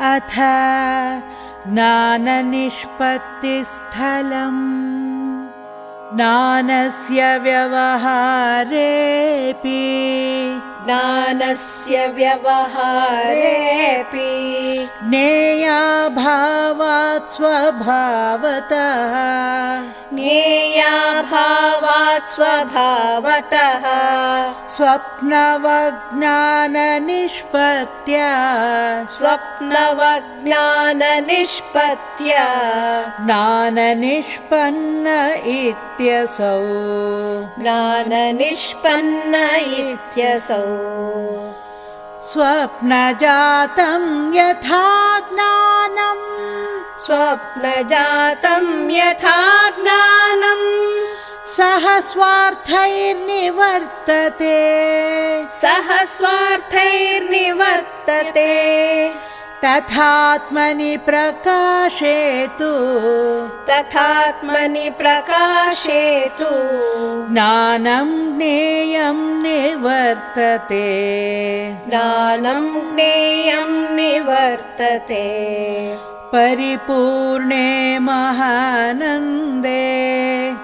अथ ज्ञाननिष्पत्तिस्थलम् ज्ञानस्य व्यवहारेऽपि। ज्ञानस्य व्यवहारेऽपि ज्ञेयाभावात् स्वभावतः। ज्ञेयाभावात् स्वभावतः स्वप्नवज्ञाननिष्पत्त्या। स्वप्नवज्ञाननिष्पत्त्या। ज्ञाननिष्पन्न इत्यसौ। ज्ञाननिष्पन्न इत्यसौ। स्वप्नजातं यथा ज्ञानम् स्वप्नजातं यथा ज्ञानम् सह स्वार्थैर्निवर्तते। सह स्वार्थैर्निवर्तते। तथात्मनि प्रकाशेतु। तथात्मनि प्रकाशेतु। ज्ञानं ज्ञेयं निवर्तते। ज्ञानं ज्ञेयं निवर्तते परिपूर्णे महानन्दे।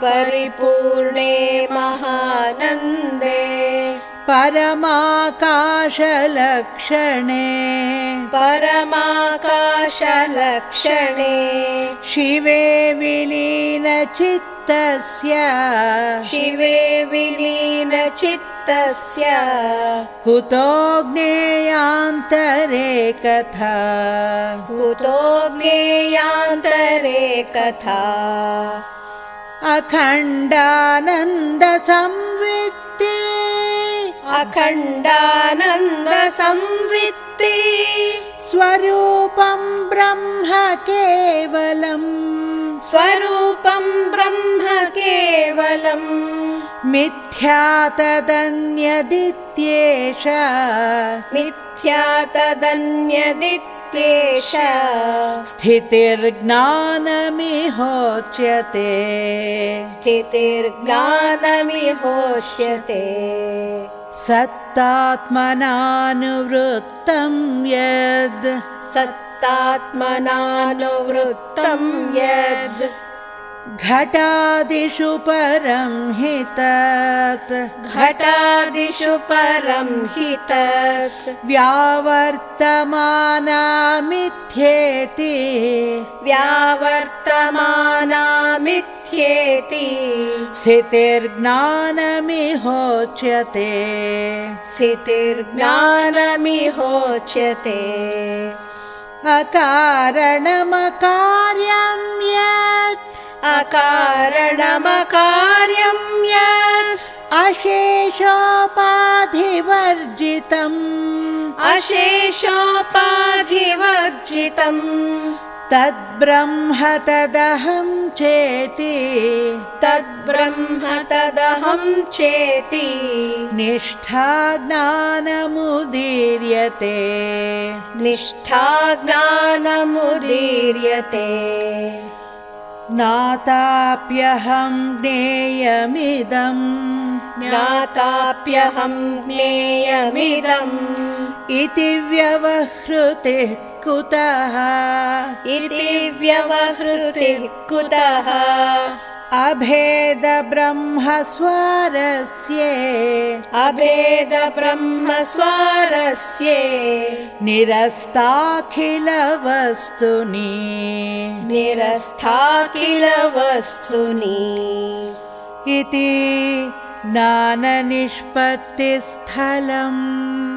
परिपूर्णे महानन्दे। परमाकाशलक्षणे। परमाकाशलक्षणे। शिवे विलीनचित्तस्य। शिवे विलीनचित्तस्य। कुतो ज्ञेयान्तरे कथा। कुतो ज्ञेयान्तरे कथा। अखण्डानन्दसंवृत्ति। अखण्डानन्दसंवृत्ति। स्वरूपं ब्रह्म केवलम्। स्वरूपं ब्रह्म केवलम् मिथ्या तदन्यदित्येष मिथ्या तदन्यदित्येष स्थितिर्ज्ञानमिहोच्यते। स्थितिर्ज्ञानमिहोष्यते सत्तात्मनानुवृत्तं यद्। सत्तात्मनानुवृत्तं यद् घटादिषु परं हि तत् घटादिषु परं हि तत् व्यावर्तमानामिथ्येति। व्यावर्तमानामिथ्येति। स्थितिर्ज्ञानमिहोच्यते। स्थितिर्ज्ञानमिहोच्यते। अकारणमकार्यं यत् अकारणमकार्यं यत् अशेषोपाधिवर्जितम्। अशेषोपाधिवर्जितम्। तद्ब्रह्म तदहं चेति। तद्ब्रह्म तदहं चेति। निष्ठा ज्ञानमुदीर्यते। निष्ठा ज्ञानमुदीर्यते ज्ञाताप्यहं ज्ञेयमिदम्। ज्ञाताप्यहं ज्ञेयमिदम्। इति व्यवहृतिः कुतः? इति व्यवहृतिः कुतः अभेदब्रह्मस्वरस्ये। अभेदब्रह्मस्वरस्ये। निरस्ताखिलवस्तुनि। निरस्थाखिलवस्तुनि इति ज्ञाननिष्पत्तिस्थलम्